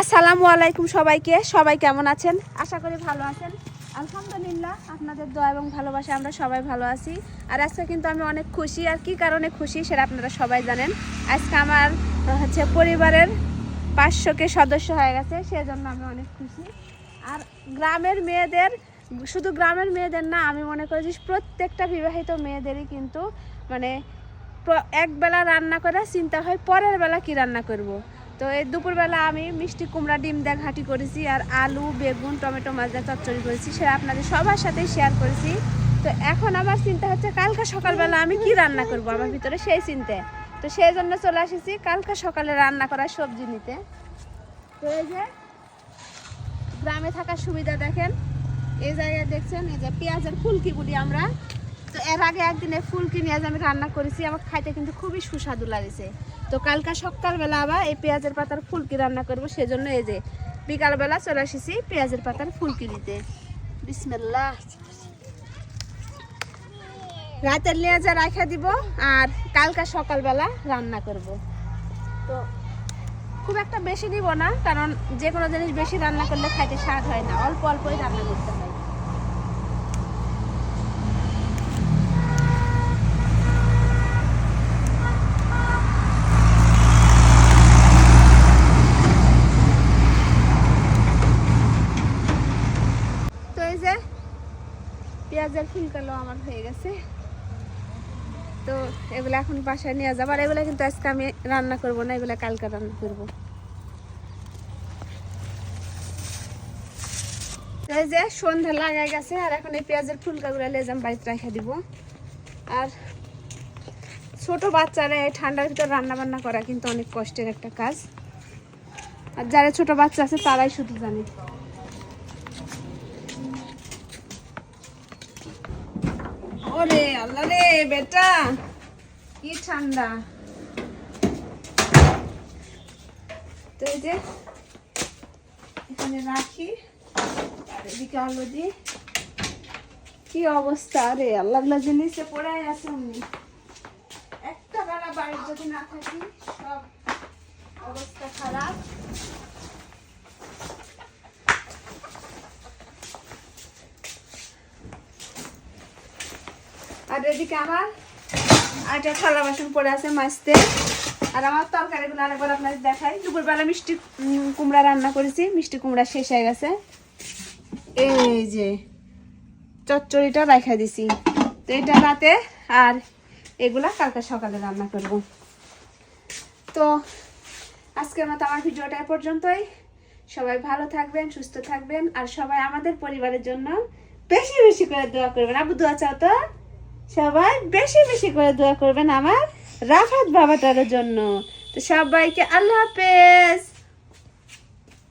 আসসালামু আলাইকুম সবাইকে। সবাই কেমন আছেন? আশা করি ভালো আছেন। আলহামদুলিল্লাহ, আপনাদের দোয়া এবং ভালোবাসা আমরা সবাই ভালো আছি। আর আজকে কিন্তু আমি অনেক খুশি। আর কি কারণে খুশি সেটা আপনারা সবাই জানেন। আজকে আমার, হচ্ছে পরিবারের পাঁচশোকে সদস্য হয়ে গেছে, সেজন্য আমি অনেক খুশি। আর গ্রামের মেয়েদের, শুধু গ্রামের মেয়েদের না, আমি মনে করি প্রত্যেকটা বিবাহিত মেয়েদেরই কিন্তু মানে একবেলা রান্না করে চিন্তা হয়, পরের বেলা কি রান্না করব। তো এই দুপুরবেলা আমি মিষ্টি কুমড়া, ডিম দিয়ে ঘাঁটি করেছি আর আলু, বেগুন, টমেটো, মাছ দিয়ে চচ্চড়ি করেছি। সেটা আপনাদের সবার সাথেই শেয়ার করেছি। তো এখন আমার চিন্তা হচ্ছে, কালকে সকালবেলা আমি কি রান্না করব আমার ভিতরে? সেই চিন্তা তো সেই জন্য চলে এসেছি কালকে সকালে রান্না করা সবজি নিতে। তো এই যে গ্রামে থাকার সুবিধা দেখেন। এই জায়গায় দেখছেন, এই যে পেঁয়াজের ফুলকি বলি আমরা তো এর আগে একদিনে ফুলকি নিয়ে আজ আমি রান্না করেছি আমার খাইতে কিন্তু খুবই সুস্বাদু লাগছে। তো কালকা সকালবেলা আবার এই পেঁয়াজের পাতার ফুলকি রান্না করব, সেজন্য এই যে বিকালবেলা চলে এসেছি পেঁয়াজের পাতার ফুলকি বিসমিল্লাহ। রাতের লেজা রাখা দিব আর কালকা সকালবেলা রান্না করব। তো খুব একটা বেশি দিব না, কারণ যে কোনো জিনিস বেশি রান্না করলে খাইতে স্বাদ হয় না, অল্প অল্পই রান্না করতে হয় তো এই যে পেঁয়াজের ফুলকালো আমার হয়ে গেছে। তো এগুলো এখন বাসায় নিয়ে যাব। আর এগুলো কিন্তু আজকে আমি রান্না করব না, এগুলো কালকে রান্না করব। এই যে সন্ধ্যা লাগাই গেছে, আর এখন এই পেঁয়াজের ফুলকাগুলো লেজাম বাড়িতে রেখে দিব। আর ছোট বাচ্চারা এই ঠান্ডার ভিতর রান্না বান্না করা কিন্তু অনেক কষ্টের একটা কাজ। আর যারা ছোট বাচ্চা আছে, তারাই শুধু জানে। ওরে আল্লাহ রে, বেটা। কি ঠান্ডা। তো এই যে, এখানে রাখি, আর এদিকে আলো দি। কি অবস্থা রে আল্লাহ জিনিসে পড়ে আছে অমনি একটা বেলা বাড়ির যদি না থাকি, সব অবস্থা খারাপ। এদিকে আমার আটা থালা বাসন পড়ে আছে মাছতে আর আমার তরকারিগুলো আরেকবার আপনাদের দেখাই। দুপুরবেলা মিষ্টি কুমড়া রান্না করেছি। মিষ্টি কুমড়া শেষ হয়ে গেছে। এই যে চচ্চড়িটা রাখা দিছি। তো এটা রাতে আর এগুলা কালকে সকালে রান্না করব। তো আজকের মতো আমার ভিডিওটা পর্যন্তই। সবাই ভালো থাকবেন, সুস্থ থাকবেন। আর সবাই আমাদের পরিবারের জন্য বেশি বেশি করে দোয়া করবেন। আবু দোয়া চাও তো? সবাই বেশি বেশি করে দোয়া করবেন আমার রাফাত বাবাটার জন্য। তো সবাইকে আল্লাহ হাফেজ।